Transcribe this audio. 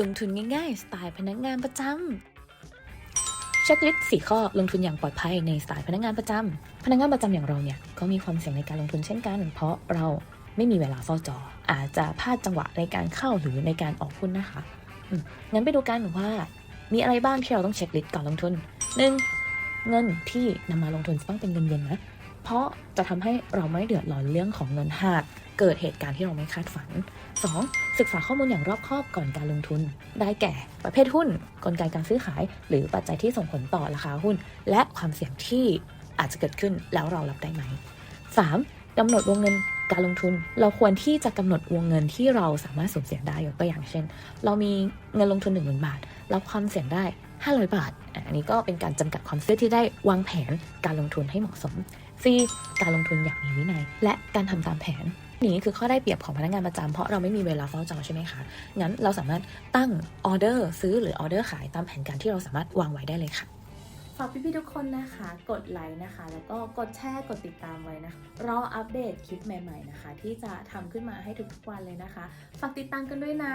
ลงทุนง่ายๆ สไตล์พนักงานประจำเช็คลิสต์สี่ข้อลงทุนอย่างปลอดภัยในสไตล์พนักงานประจำพนักงานประจำอย่างเราเนี่ยก็มีความเสี่ยงในการลงทุนเช่นกัน เพราะเราไม่มีเวลาเฝ้าจอ อาจจะพลาดจังหวะในการเข้าหรือในการออกหุ้นนะคะงั้นไปดูกันว่า มีอะไรบ้างที่เราต้องเช็คลิสต์ก่อนลงทุน 1. เงินที่นำมาลงทุนจะต้องเป็นเงินเย็นนะ เพราะจะทำให้เราไม่เดือดร้อนเรื่องของเงินหากเกิดเหตุการณ์ที่เราไม่คาดฝัน 2. ศึกษาข้อมูลอย่างรอบคอบก่อนการลงทุน ได้แก่ประเภทหุ้น กลไกการซื้อขาย หรือปัจจัยที่ส่งผลต่อราคาหุ้น และความเสี่ยงที่อาจจะเกิดขึ้นแล้วเรารับได้ไหม 3. กำหนดวงเงินการลงทุน เราควรที่จะกำหนดวงเงินที่เราสามารถสูญเสียได้ยกตัวอย่างเช่น เรามีเงินลงทุน1 0,000บาทรับความเสี่ยงได้ 500 บาท อันนี้ก็เป็นการจำกัดความเสี่ยงที่ได้วางแผนการลงทุนให้เหมาะสม C การลงทุนอย่างมีวินัย และการทำตามแผนนี่คือข้อได้เปรียบของพนักงานประจำเพราะเราไม่มีเวลาเฝ้าจอใช่ไหมคะ งั้นเราสามารถตั้งออเดอร์ซื้อหรือออเดอร์ขายตามแผนการที่เราสามารถวางไว้ได้เลยค่ะ ฝากพี่ๆทุกคนนะคะ กดไลค์นะคะ แล้วก็กดแชร์กดติดตามไว้นะคะ รออัปเดตคลิปใหม่ ๆนะคะ ที่จะทำขึ้นมาให้ทุกๆวันเลยนะคะ ฝากติดตามกันด้วยนะ